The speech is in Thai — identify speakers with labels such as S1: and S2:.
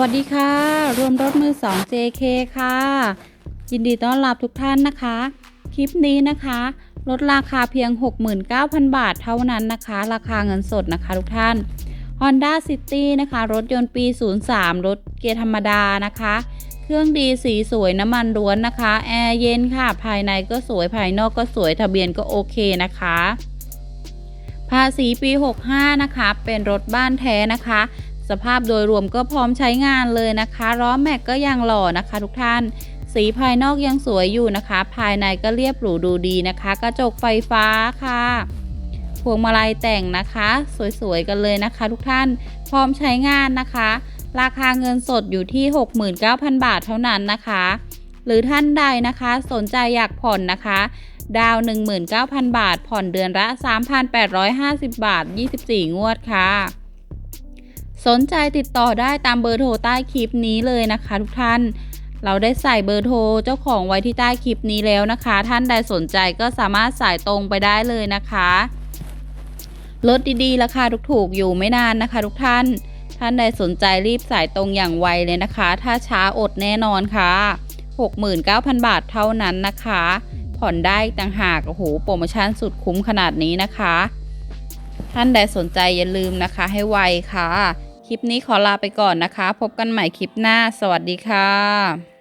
S1: วัสดีค่ะ รวมรถมือ 2 JK ค่ะ ยินดีต้อนรับทุกท่านนะคะ คลิปนี้นะคะ ลดราคาเพียง 69,000 บาทเท่านั้นนะคะ ราคาเงินสดนะคะทุกท่าน Honda City นะคะ รถยนต์ปี 03 รถเกียร์ธรรมดานะคะ เครื่องดีสีสวยน้ำมันล้วนนะคะ แอร์เย็นค่ะ ภายในก็สวยภายนอกก็สวยทะเบียนก็โอเคนะคะ ภาษีปี 65 นะคะ เป็นรถบ้านแท้นะคะ สภาพโดยรวมก็พร้อมใช้งานเลยนะคะล้อแม็กก็ยังหล่อนะคะทุกท่าน สีภายนอกยังสวยอยู่นะคะ ภายในก็เรียบหรูดูดีนะคะ กระจกไฟฟ้าค่ะพวงมาลัยแต่งนะคะ สวยๆกันเลยนะคะ ทุกท่านพร้อมใช้งานนะคะ ราคาเงินสดอยู่ที่ 69,000 บาทเท่านั้นนะคะ หรือท่านใดนะคะ สนใจอยากผ่อนนะคะ ดาว 19,000 บาท ผ่อนเดือนละ 3,850 บาท 24 งวดค่ะ สนใจติดต่อได้ตามเบอร์โทรใต้คลิปนี้เลยนะคะ ทุกท่าน เราได้ใส่เบอร์โทรเจ้าของไว้ที่ใต้คลิปนี้แล้วนะคะ ท่านใดสนใจก็สามารถสายตรงไปได้เลยนะคะรถดีๆราคาถูกๆอยู่ไม่นานนะคะ ทุกท่าน ท่านใดสนใจรีบสายตรงอย่างไวเลยนะคะ ถ้าช้าอดแน่นอนค่ะ 69,000 บาทเท่านั้นนะคะ ผ่อนได้ต่างหากโอ้โหโปรโมชั่นสุดคุ้มขนาดนี้นะคะ ท่านใดสนใจอย่าลืมนะคะให้ไวค่ะ คลิปนี้ขอลาไปก่อนนะคะ พบกันใหม่คลิปหน้า สวัสดีค่ะ